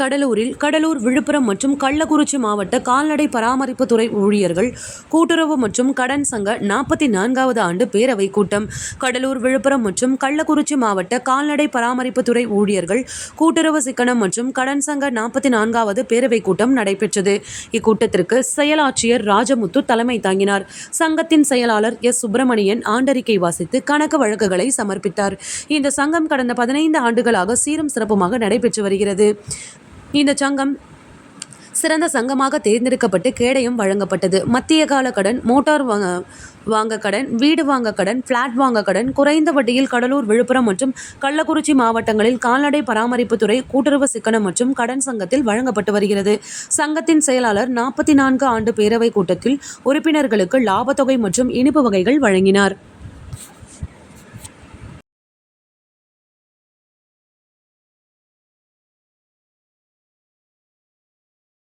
கடலூரில் கடலூர் விழுப்புரம் மற்றும் கள்ளக்குறிச்சி மாவட்ட கால்நடை பராமரிப்பு துறை ஊழியர்கள் கூட்டுறவு மற்றும் கடன் சங்க நாற்பத்தி நான்காவது ஆண்டு பேரவை கூட்டம். கடலூர் விழுப்புரம் மற்றும் கள்ளக்குறிச்சி மாவட்ட கால்நடை பராமரிப்பு துறை ஊழியர்கள் கூட்டுறவு சிக்கனம் மற்றும் கடன் சங்க நாற்பத்தி நான்காவது பேரவை கூட்டம் நடைபெற்றது. இக்கூட்டத்திற்கு செயலாட்சியர் ராஜமுத்து தலைமை தாங்கினார். சங்கத்தின் செயலாளர் எஸ். சுப்பிரமணியன் ஆண்டறிக்கை வாசித்து கணக்கு வழக்குகளை சமர்ப்பித்தார். இந்த சங்கம் கடந்த பதினைந்து ஆண்டுகளாக சீரும் சிறப்புமாக நடைபெற்று வருகிறது. இந்த சங்கம் சிறந்த சங்கமாக தேர்ந்தெடுக்கப்பட்டு கேடயம் வழங்கப்பட்டது. மத்திய கால கடன் மோட்டார் வாங்க வாங்க கடன் வீடு வாங்க கடன் ஃப்ளாட் வாங்க கடன் குறைந்த வட்டியில் கடலூர் விழுப்புரம் மற்றும் கள்ளக்குறிச்சி மாவட்டங்களில் கால்நடை பராமரிப்புத்துறை கூட்டுறவு சிக்கனம் மற்றும் கடன் சங்கத்தில் வழங்கப்பட்டு வருகிறது. சங்கத்தின் செயலாளர் நாற்பத்தி நான்கு ஆண்டு பேரவை கூட்டத்தில் உறுப்பினர்களுக்கு லாபத்தொகை மற்றும் இனிப்பு வகைகள் வழங்கினார்.